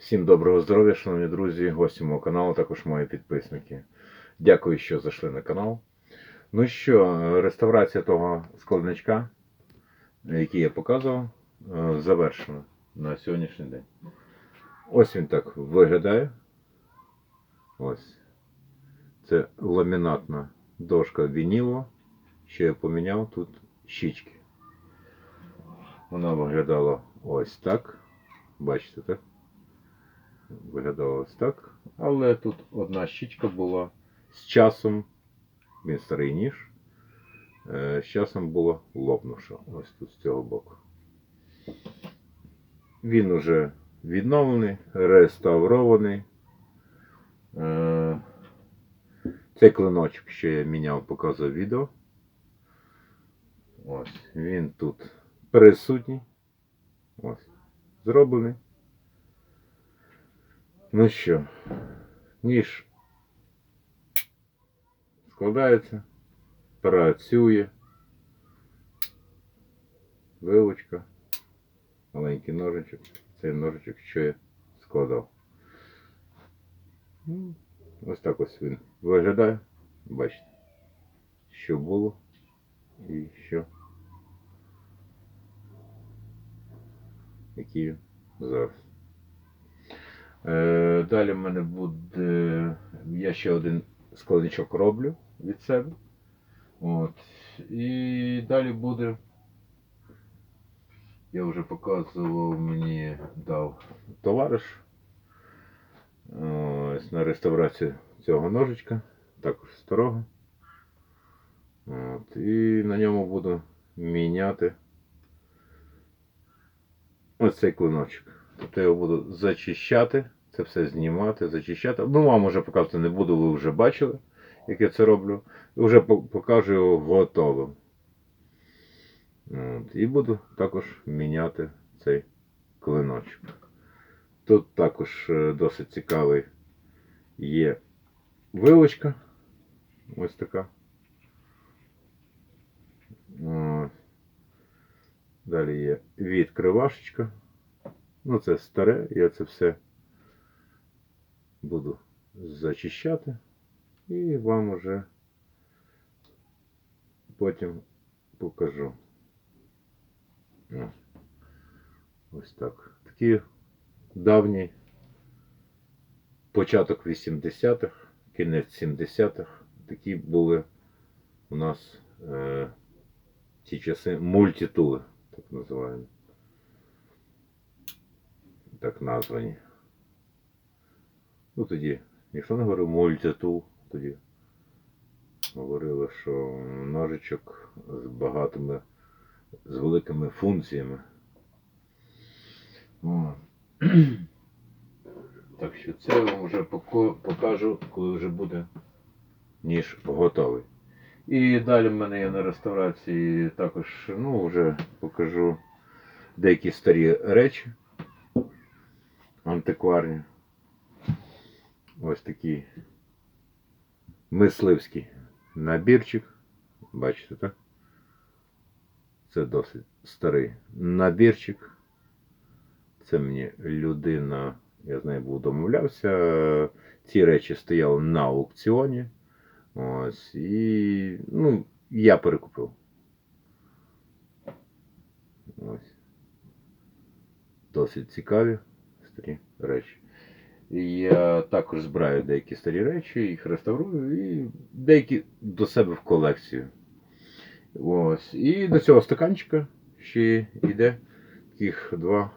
Всім доброго здоров'я, шановні друзі, гості мого каналу, також мої підписники. Дякую, що зайшли на канал. Ну що, реставрація того складничка, який я показував, е, завершена на сьогоднішній день. Ось він так виглядає. Ось. Це ламінатна дошка вінілова. Що я поміняв тут щічки. Вона виглядала ось так. Бачите, так? Виглядало ось так. Але тут одна щічка була з часом, він старий ніж, е, з часом була лопнувша. Ось тут з цього боку. Він уже відновлений, реставрований. Е, Цей клиночок, що я міняв, показував відео. Ось, він тут присутній. Ось, зроблений. Ну що, ніж складається, працює, вилочка, маленький ножичок, цей ножичок, що я складав. Ну, Ось так ось він виглядає. Бачите, що було і що. Який він зараз. Е, Далі в мене буде. Я ще один складничок роблю від себе. От. І далі буде. Я вже показував, мені дав товариш ось на реставрацію цього ножичка, також старого. От. І на ньому буду міняти ось цей клиночок. Тобто я його буду зачищати, це все знімати, зачищати. Ну, вам вже показувати не буду, ви вже бачили, як я це роблю. Вже покажу його готовим. От. І буду також міняти цей клиночок. Тут також е, досить цікавий є вилочка. Ось така. Далі є відкривашечка. Ну, це старе, я це все буду зачищати і вам уже потім покажу. Ось так. Такі давній початок 80-х, кінець 70-х. Такі були у нас е, ті часи мультитули, так називаємо так названі. Ну тоді ніхто не говорив мультитул, тоді говорили, що ножичок з багатими, з великими функціями. О. Так що це я вам вже покажу, коли вже буде ніж готовий. І далі в мене є на реставрації також, ну, вже покажу деякі старі речі антикварні. Ось такий мисливський набірчик. Бачите, так? Це досить старий набірчик. Це мені людина, я з нею був домовлявся. Ці речі стояли на аукціоні. Ось. І ну, я перекупив. Ось. Досить цікаві старі речі. Я також збираю деякі старі речі, їх реставрую і деякі до себе в колекцію. Ось. І до цього стаканчика ще йде таких два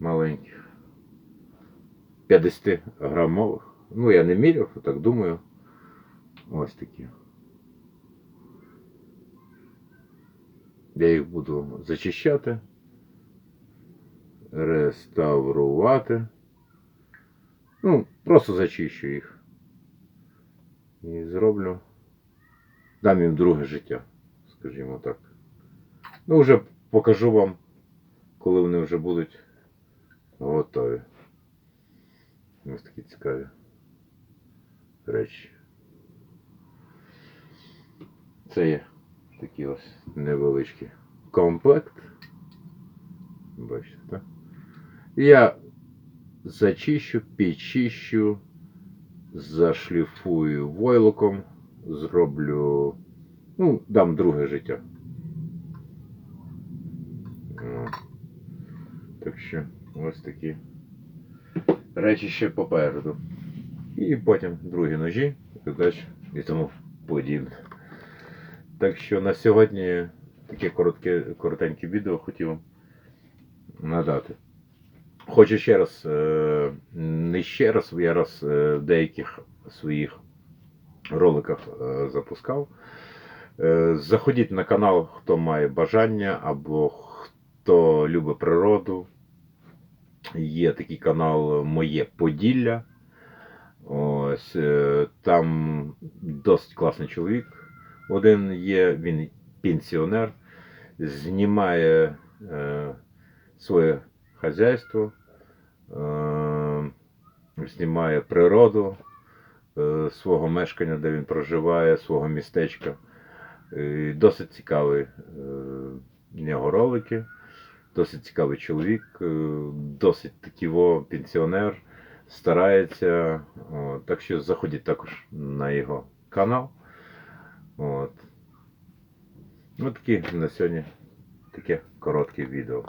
маленьких 50 грамових. Ну, я не міряв, так думаю. Ось такі. Я їх буду зачищати реставрувати. Ну, просто зачищу їх. І зроблю. Дам їм друге життя, скажімо так. Ну, вже покажу вам, коли вони вже будуть готові. Ось такі цікаві речі. Це є такий ось невеличкий комплект. Бачите, так? Я зачищу, підчищу, зашліфую войлоком, зроблю, ну, дам друге життя. Так що ось такі речі ще попереду. І потім другі ножі, і тому подібне. Так що на сьогодні таке коротке, коротеньке відео хотів вам надати. Хочу ще раз, е, не ще раз, я раз е, в деяких своїх роликах е, запускав. Е, Заходіть на канал, хто має бажання або хто любить природу. Є такий канал Моє Поділля. Ось е, там досить класний чоловік. Один є, він пенсіонер, знімає е, своє хазяйство, е, знімає природу е, свого мешкання, де він проживає, свого містечка. Е, Досить цікавий е, нього ролики. Досить цікавий чоловік, е, досить такий пенсіонер, старається. Так що заходіть також на його канал. От. Ну, такі на сьогодні таке коротке відео.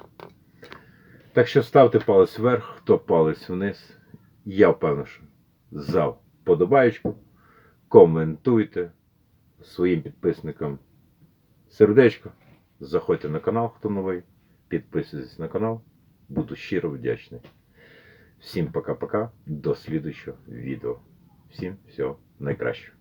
Так що ставте палець вверх, хто палець вниз. Я впевнений, що за вподобаєчку. Коментуйте своїм підписникам сердечко. Заходьте на канал, хто новий. Підписуйтесь на канал. Буду щиро вдячний. Всім пока-пока. До слідуючого відео. Всім всього найкращого.